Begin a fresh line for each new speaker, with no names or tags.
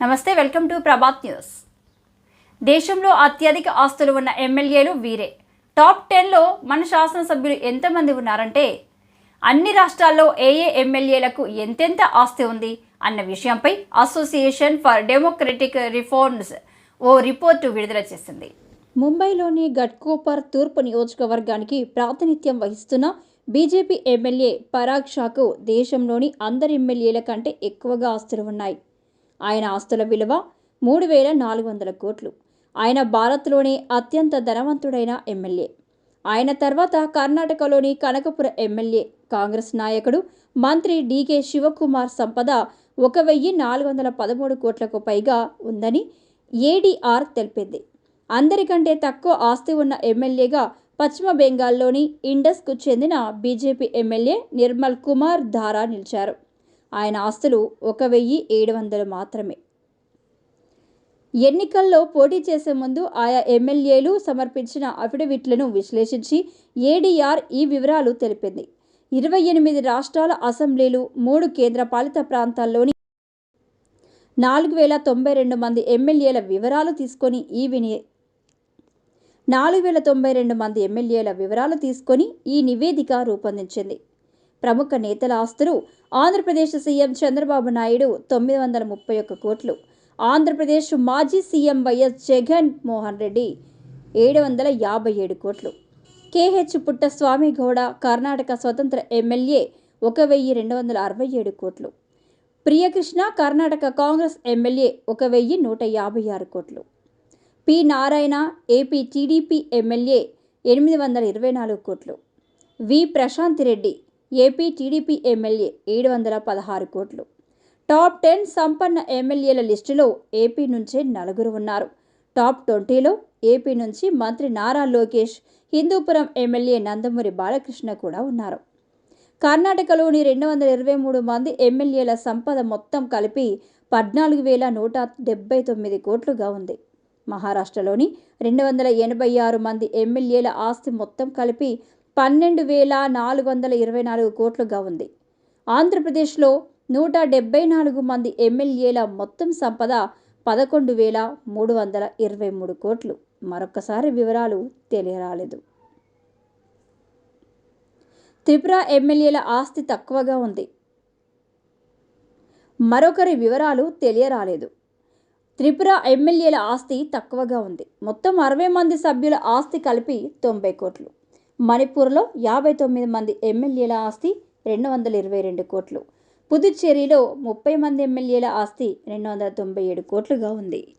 నమస్తే welcome to Prabhat news. దేశంలో అత్యధిక ఆస్తులు ఉన్న ఎమ్మెల్యేలు వీరే. టాప్ టెన్లో మన శాసనసభ్యులు ఎంతమంది ఉన్నారంటే అన్ని రాష్ట్రాల్లో ఏ ఏ ఎమ్మెల్యేలకు ఎంతెంత ఆస్తి ఉంది అన్న విషయంపై అసోసియేషన్ ఫర్ డెమోక్రటిక్ రిఫార్మ్స్ ఓ రిపోర్టు విడుదల చేసింది. ముంబైలోని గట్కోపర్ తూర్పు నియోజకవర్గానికి ప్రాతినిధ్యం వహిస్తున్న బీజేపీ ఎమ్మెల్యే పరాగ్ షాకు దేశంలోని అందరి ఎమ్మెల్యేల కంటే ఎక్కువగా ఆస్తులు ఉన్నాయి. ఆయన ఆస్తుల విలువ మూడు వేల నాలుగు వందల కోట్లు. ఆయన భారత్లోనే అత్యంత ధనవంతుడైన ఎమ్మెల్యే. ఆయన తర్వాత కర్ణాటకలోని కనకపుర ఎమ్మెల్యే కాంగ్రెస్ నాయకుడు మంత్రి డీకే శివకుమార్ సంపద ఒక వెయ్యి నాలుగు వందల పదమూడు కోట్లకు పైగా ఉందని ఏడీఆర్ తెలిపింది. అందరికంటే తక్కువ ఆస్తి ఉన్న ఎమ్మెల్యేగా పశ్చిమ బెంగాల్లోని ఇండస్కు చెందిన బీజేపీ ఎమ్మెల్యే నిర్మల్ కుమార్ ధారా నిలిచారు. ఆయన ఆస్తులు ఒక వెయ్యి ఏడు వందలు మాత్రమే. ఎన్నికల్లో పోటీ చేసే ముందు ఆయా ఎమ్మెల్యేలు సమర్పించిన అఫిడవిట్లను విశ్లేషించి ఏడీఆర్ ఈ వివరాలు తెలిపింది. ఇరవై ఎనిమిది రాష్ట్రాల అసెంబ్లీలు మూడు కేంద్రపాలిత ప్రాంతాల్లోని నాలుగు వేల తొంభై రెండు మంది ఎమ్మెల్యేల వివరాలు తీసుకొని ఈ విని నాలుగు వేల తొంభై రెండు మంది ఎమ్మెల్యేల వివరాలు తీసుకొని ఈ నివేదిక రూపొందించింది. ప్రముఖ నేతల ఆస్తులు ఆంధ్రప్రదేశ్ సీఎం చంద్రబాబు నాయుడు తొమ్మిది వందల ముప్పై ఒక్క కోట్లు ఆంధ్రప్రదేశ్ మాజీ CM Y S Jagan Mohan Reddy ఏడు వందల యాభై ఏడు కోట్లు. కేహెచ్ పుట్టస్వామి గౌడ కర్ణాటక స్వతంత్ర ఎమ్మెల్యే ఒక వెయ్యి రెండు వందల అరవై ఏడు కోట్లు. ప్రియకృష్ణ కర్ణాటక కాంగ్రెస్ ఎమ్మెల్యే ఒక వెయ్యి నూట యాభై ఆరు కోట్లు. P Narayana AP TDP MLA ఎనిమిది వందల ఇరవై నాలుగు కోట్లు. V Prashanth Reddy AP TDP MLA ఏడు వందల పదహారు కోట్లు. టాప్ టెన్ సంపన్న ఎమ్మెల్యేల లిస్టులో ఏపీ నుంచే నలుగురు ఉన్నారు. టాప్ ట్వంటీలో ఏపీ నుంచి మంత్రి నారా లోకేష్ హిందూపురం ఎమ్మెల్యే నందమూరి బాలకృష్ణ కూడా ఉన్నారు. కర్ణాటకలోని రెండు వందల ఇరవై మూడు మంది ఎమ్మెల్యేల సంపద మొత్తం కలిపి పద్నాలుగు వేల నూట డెబ్బై తొమ్మిది కోట్లుగా ఉంది. మహారాష్ట్రలోని రెండు వందల ఎనభై ఆరు మంది ఎమ్మెల్యేల ఆస్తి మొత్తం కలిపి పన్నెండు వేల నాలుగు వందల ఇరవై నాలుగు కోట్లుగా ఉంది. ఆంధ్రప్రదేశ్లో నూట డెబ్బై నాలుగు మంది ఎమ్మెల్యేల మొత్తం సంపద పదకొండు వేల మూడు వందల ఇరవై మూడు కోట్లు. మరొకసారి వివరాలు తెలియరాలేదు. త్రిపుర ఎమ్మెల్యేల ఆస్తి తక్కువగా ఉంది. మరొకరి వివరాలు తెలియరాలేదు. త్రిపుర ఎమ్మెల్యేల ఆస్తి తక్కువగా ఉంది. మొత్తం అరవై మంది సభ్యుల ఆస్తి కలిపి తొంభై కోట్లు. మణిపూర్లో యాభై తొమ్మిది మంది ఎమ్మెల్యేల ఆస్తి రెండు వందల ఇరవై రెండు కోట్లు. పుదుచ్చేరిలో ముప్పై మంది ఎమ్మెల్యేల ఆస్తి రెండు వందల తొంభై ఏడు కోట్లుగా ఉంది.